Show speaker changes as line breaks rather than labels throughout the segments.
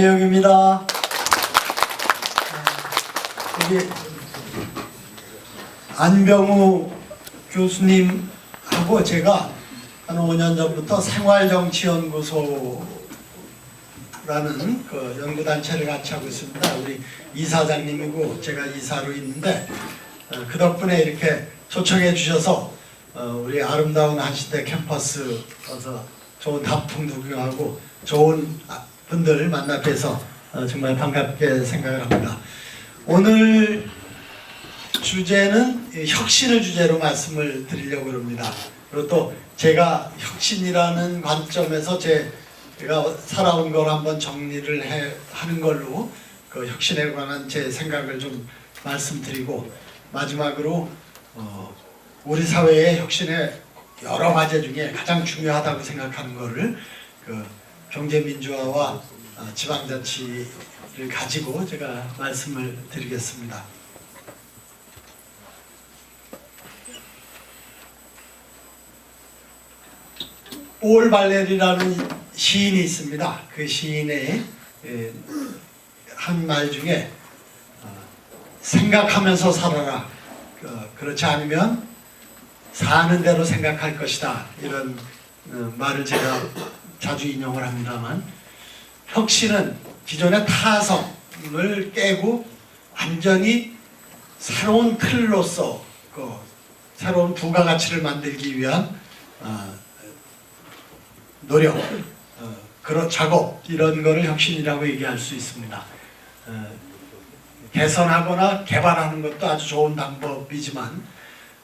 내용입니다. 여기 안병우 교수님하고 제가 한 5년 전부터 생활정치연구소라는 그 연구단체를 같이 하고 있습니다. 우리 이사장님이고 제가 이사로 있는데 어, 그 덕분에 이렇게 초청해 주셔서 어, 우리 아름다운 한시대 캠퍼스 어서 좋은 단풍도 구경하고 좋은 아- 분들 만나 뵈서 어, 정말 반갑게 생각을 합니다. 오늘 주제는 이 혁신을 주제로 말씀을 드리려고 합니다. 그리고 또 제가 혁신이라는 관점에서 제- 제가 살아온 걸 한번 정리를 해, 하는 걸로 그 혁신에 관한 제 생각을 좀 말씀드리고 마지막으로 어, 우리 사회의 혁신의 여러 과제 중에 가장 중요하다고 생각하는 거를 그 경제민주화와 어, 지방자치를 가지고 제가 말씀을 드리겠습니다. 올 발레리라는 시인이 있습니다. 그 시인의 한 말 중에 어, 생각하면서 살아라. 어, 그렇지 않으면 사는 대로 생각할 것이다. 이런 어, 말을 제가 자주 인용을 합니다만 혁신은 기존의 타성을 깨고 완전히 새로운 틀로서 그 새로운 부가가치를 만들기 위한 어, 노력, 어, 그런 작업 이런 거를 혁신이라고 얘기할 수 있습니다. 어, 개선하거나 개발하는 것도 아주 좋은 방법이지만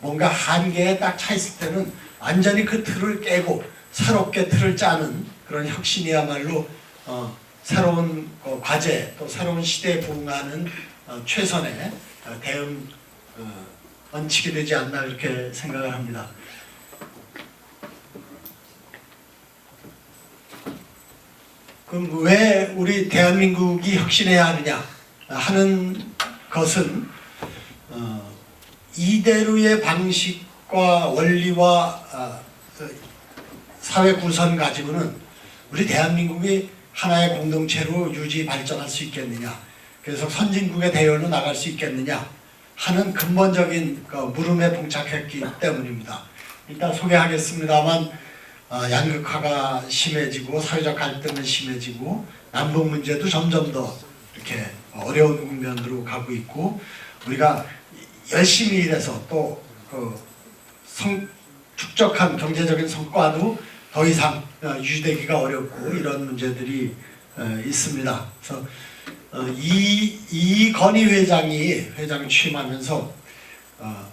뭔가 한계에 딱 차 있을 때는 완전히 그 틀을 깨고 새롭게 틀을 짜는 그런 혁신이야말로 어, 새로운 어, 과제 또 새로운 시대에 부응하는 어, 최선의 어, 대응 어, 원칙이 되지 않나 이렇게 생각을 합니다. 그럼 왜 우리 대한민국이 혁신해야 하느냐 하는 것은 어, 이대로의 방식과 원리와 어, 그 사회 구성 가지고는 우리 대한민국이 하나의 공동체로 유지 발전할 수 있겠느냐 그래서 선진국의 대열로 나갈 수 있겠느냐 하는 근본적인 그 물음에 봉착했기 때문입니다. 일단 소개하겠습니다만 어, 양극화가 심해지고 사회적 갈등은 심해지고 남북 문제도 점점 더 이렇게 어려운 국면으로 가고 있고 우리가 열심히 일해서 또그 축적한 경제적인 성과도 더 이상 어, 유지되기가 어렵고 이런 문제들이 어, 있습니다. 그래서 어, 이 이 건희 회장이 회장 취임하면서 어,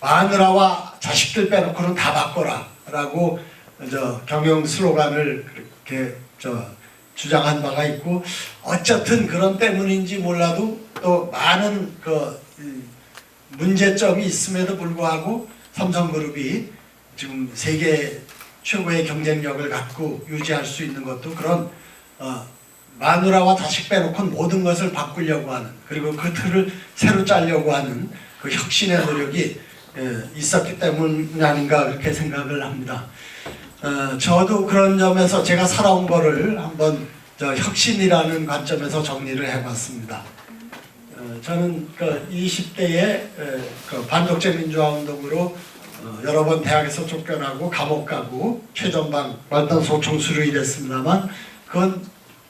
마누라와 자식들 빼놓고는 다 바꿔라라고 저 경영 슬로건을 그렇게 저 주장한 바가 있고 어쨌든 그런 때문인지 몰라도 또 많은 그 음, 문제점이 있음에도 불구하고 삼성그룹이 지금 세계 최고의 경쟁력을 갖고 유지할 수 있는 것도 그런 어, 마누라와 자식 빼놓고 모든 것을 바꾸려고 하는 그리고 그 틀을 새로 짜려고 하는 그 혁신의 노력이 예, 있었기 때문 아닌가 그렇게 생각을 합니다. 어, 저도 그런 점에서 제가 살아온 거를 한번 저 혁신이라는 관점에서 정리를 해봤습니다. 어, 저는 그 20대에 그 반독재 민주화 운동으로 어, 여러 번 대학에서 쫓겨나고 감옥 가고 최전방 완단 소총수로 일했습니다만 그건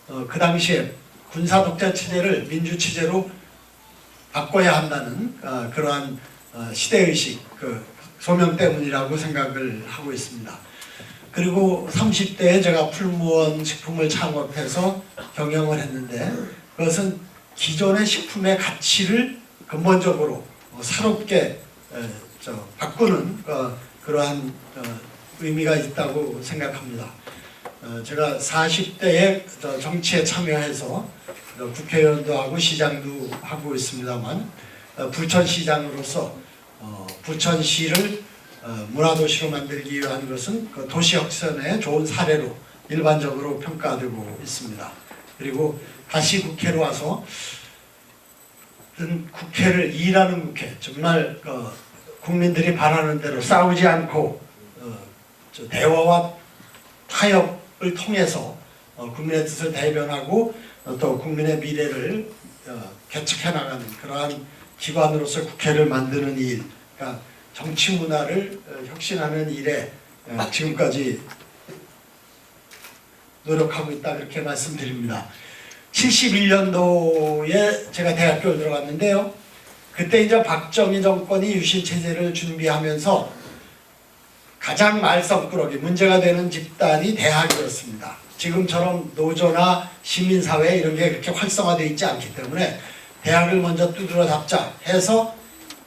어, 그 당시에 군사 독재 체제를 민주 체제로 바꿔야 한다는 어, 그러한 어, 시대 의식 그 소명 때문이라고 생각을 하고 있습니다. 그리고 30대에 제가 풀무원 식품을 창업해서 경영을 했는데 그것은 기존의 식품의 가치를 근본적으로 어, 새롭게 바꾸는 어, 그러한 어, 의미가 있다고 생각합니다. 어, 제가 40대에 저 정치에 참여해서 저 국회의원도 하고 시장도 하고 있습니다만 어, 부천시장으로서 어, 부천시를 어, 문화도시로 만들기 위한 것은 그 도시 혁신의 좋은 사례로 일반적으로 평가되고 있습니다. 그리고 다시 국회로 와서 음, 국회를 일하는 국회 정말 어, 국민들이 바라는 대로 싸우지 않고 어, 저 대화와 타협을 통해서 어, 국민의 뜻을 대변하고 어, 또 국민의 미래를 어, 개척해 나가는 그러한 기관으로서 국회를 만드는 일, 그러니까 정치 문화를 어, 혁신하는 일에 어, 지금까지 노력하고 있다 그렇게 말씀드립니다. 71년도에 제가 대학교를 들어갔는데요. 그때 이제 박정희 정권이 유신 체제를 준비하면서 가장 말썽꾸러기 문제가 되는 집단이 대학이었습니다. 지금처럼 노조나 시민사회 이런 게 그렇게 활성화되어 있지 않기 때문에 대학을 먼저 두드러 잡자 해서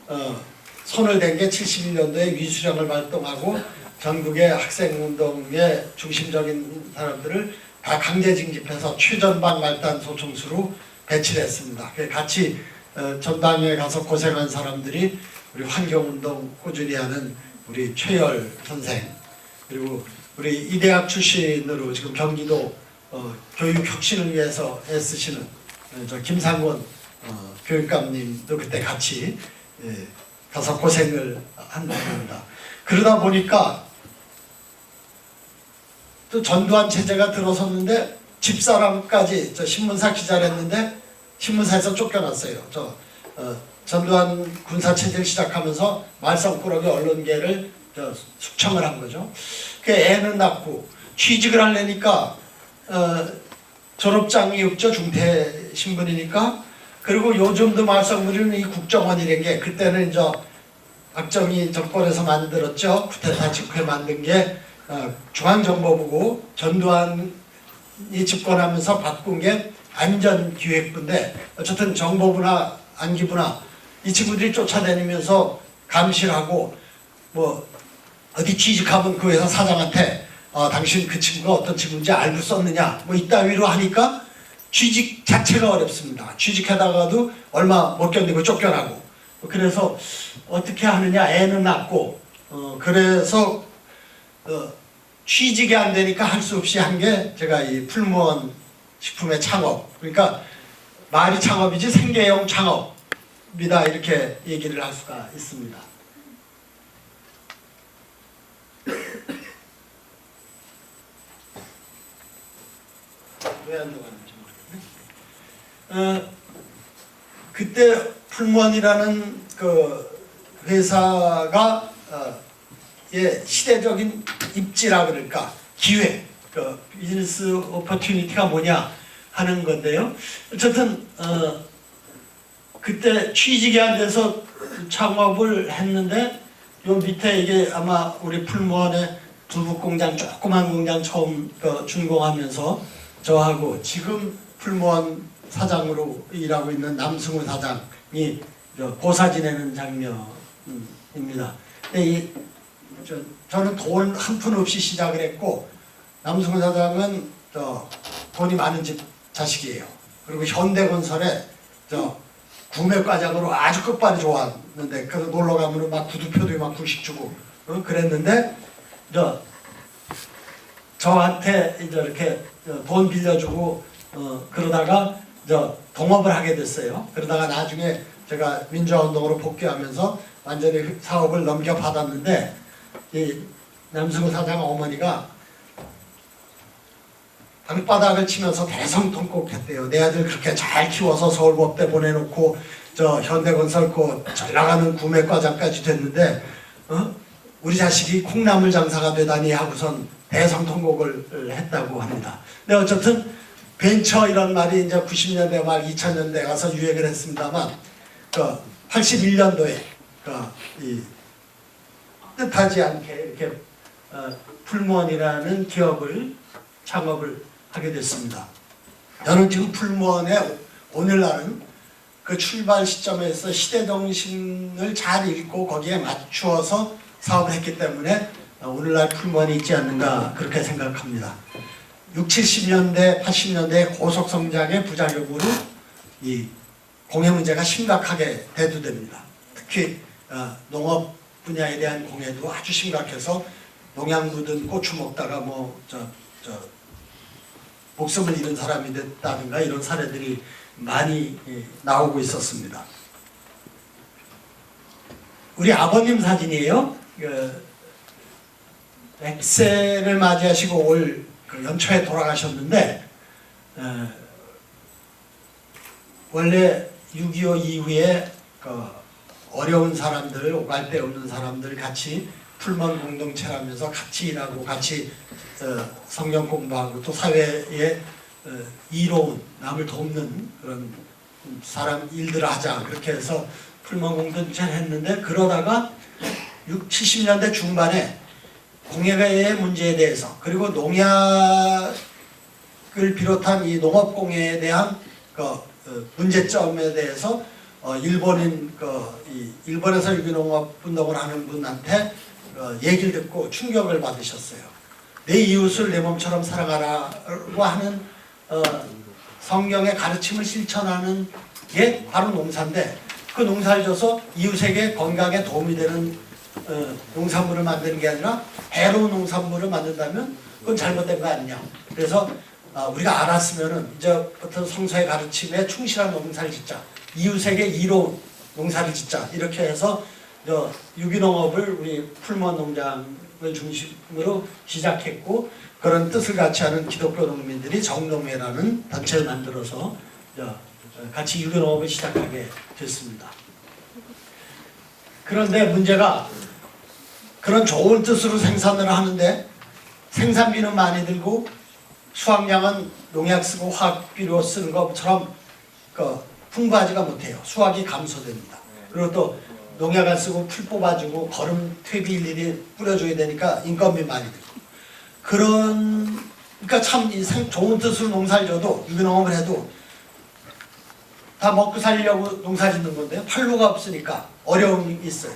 어, 손을 댄 게 71년도에 위수령을 발동하고 전국의 학생운동의 중심적인 사람들을 다 강제 징집해서 최전방 말단 소총수로 배치를 했습니다. 같이 어, 전방에 가서 고생한 사람들이 우리 환경운동 꾸준히 하는 우리 최열 선생 그리고 우리 이 대학 출신으로 지금 경기도 어, 교육 혁신을 위해서 애쓰시는 어, 저 김상곤 어, 교육감님도 그때 같이 예, 가서 고생을 한답니다. 그러다 보니까 또 전두환 체제가 들어섰는데 집사람까지 저 신문사 기자를 했는데 신문사에서 쫓겨났어요. 저 어, 전두환 군사 체제를 시작하면서 말썽꾸러기 언론계를 저 숙청을 한 거죠. 그 애는 낳고 취직을 하려니까 어, 졸업장이 없죠 중퇴 신분이니까 그리고 요즘도 말썽 부리는 이 국정원이란 게 그때는 이제 박정희 정권에서 만들었죠 쿠데타 직후에 만든 게 어, 중앙정보부고 전두환이 집권하면서 바꾼 게 안전기획부인데 어쨌든 정보부나 안기부나 이 친구들이 쫓아다니면서 감시를 하고 뭐 어디 취직하면 그 회사 사장한테 어, 당신 그 친구가 어떤 친구인지 알고 썼느냐 뭐 이따위로 하니까 취직 자체가 어렵습니다. 취직하다가도 얼마 못 견디고 쫓겨나고 그래서 어떻게 하느냐 애는 낳고 어, 그래서 어, 취직이 안 되니까 할 수 없이 한 게 제가 이 풀무원 식품의 창업 그러니까 말이 창업이지 생계형 창업이다 이렇게 얘기를 할 수가 있습니다. 왜 안 들어가는지 모르겠네. 어, 그때 풀무원이라는 그 회사가 어, 예, 시대적인 입지라 그럴까 기회, 그 비즈니스 오퍼튜니티가 뭐냐 하는 건데요. 어쨌든 어, 그때 취직이 안 돼서 창업을 했는데 요 밑에 이게 아마 우리 풀무원의 두부 공장 조그만 공장 처음 그 준공하면서 저하고 지금 풀무원 사장으로 일하고 있는 남승우 사장이 저 고사 지내는 장면입니다. 이 저, 저는 돈 한 푼 없이 시작을 했고 남승우 사장은 저 돈이 많은 집 자식이에요. 그리고 현대건설에 저 구매 과장으로 아주 끝발이 좋았는데 그래서 놀러 가면은 막 구두표도 막 굴씩 주고 어? 그랬는데 저 저한테 이제 이렇게 저돈 빌려주고 어 그러다가 저 동업을 하게 됐어요. 그러다가 나중에 제가 민주화운동으로 복귀하면서 완전히 사업을 넘겨 받았는데 이 남승우 사장 어머니가 방바닥을 치면서 대성통곡했대요. 내 아들 그렇게 잘 키워서 서울법대 보내놓고 저 현대건설 거잘 나가는 구매과장까지 됐는데 어? 우리 자식이 콩나물 장사가 되다니 하고선 대성통곡을 했다고 합니다. 근데 어쨌든 벤처 이런 말이 이제 90년대 말 2000년대 가서 유행을 했습니다만 그 81년도에 그이 뜻하지 않게 이렇게 어, 풀무원이라는 기업을 창업을 하게 됐습니다. 저는 지금 풀무원의 오늘날은 그 출발 시점에서 시대 정신을 잘 읽고 거기에 맞추어서 사업을 했기 때문에 어, 오늘날 풀무원이 있지 않는가 그렇게 생각합니다. 6, 70년대, 80년대 고속 성장의 부작용으로 이 공해 문제가 심각하게 대두됩니다. 특히 어, 농업 분야에 대한 공해도 아주 심각해서 농약 묻은 고추 먹다가 뭐 저 저 목숨을 잃은 사람이 됐다든가 이런 사례들이 많이 예, 나오고 있었습니다. 우리 아버님 사진이에요. 그 100세를 맞이하시고 올그 연초에 돌아가셨는데 에, 원래 6.25 이후에 그 어려운 사람들, 오갈 데 없는 사람들 같이 풀먼 공동체라면서 같이 일하고 같이 어, 성경 공부하고 또 사회에 어, 이로운 남을 돕는 그런 사람 일들을 하자. 그렇게 해서 풀먼 공동체를 했는데 그러다가 6, 70년대 중반에 공해의 문제에 대해서 그리고 농약을 비롯한 이 농업공해에 대한 그 어, 문제점에 대해서 어, 일본인 그 이 일본에서 유기농업 운동을 하는 분한테 어, 얘기를 듣고 충격을 받으셨어요. 내 이웃을 내 몸처럼 사랑하라고 하는 어, 성경의 가르침을 실천하는 게 바로 농사인데 그 농사를 줘서 이웃에게 건강에 도움이 되는 어, 농산물을 만드는 게 아니라 해로운 농산물을 만든다면 그건 잘못된 거 아니냐. 그래서 아, 우리가 알았으면은 이제부터 성서의 가르침에 충실한 농사를 짓자. 이웃에게 이로운 농사를 짓자. 이렇게 해서 저 유기농업을 우리 풀먼 농장을 중심으로 시작했고 그런 뜻을 같이 하는 기독교 농민들이 정농회라는 단체를 만들어서 저, 같이 유기농업을 시작하게 됐습니다. 그런데 문제가 그런 좋은 뜻으로 생산을 하는데 생산비는 많이 들고 수확량은 농약 쓰고 화학 비료 쓰는 것처럼 그 풍부하지가 못해요. 수확이 감소됩니다. 그리고 또 농약 안 쓰고 풀 뽑아주고 거름 퇴비 일일이 뿌려줘야 되니까 인건비 많이 들고 그런 그러니까 참 이 좋은 뜻으로 농사를 져도 유기농업을 해도 다 먹고 살려고 농사 짓는 건데 팔로가 없으니까 어려움이 있어요.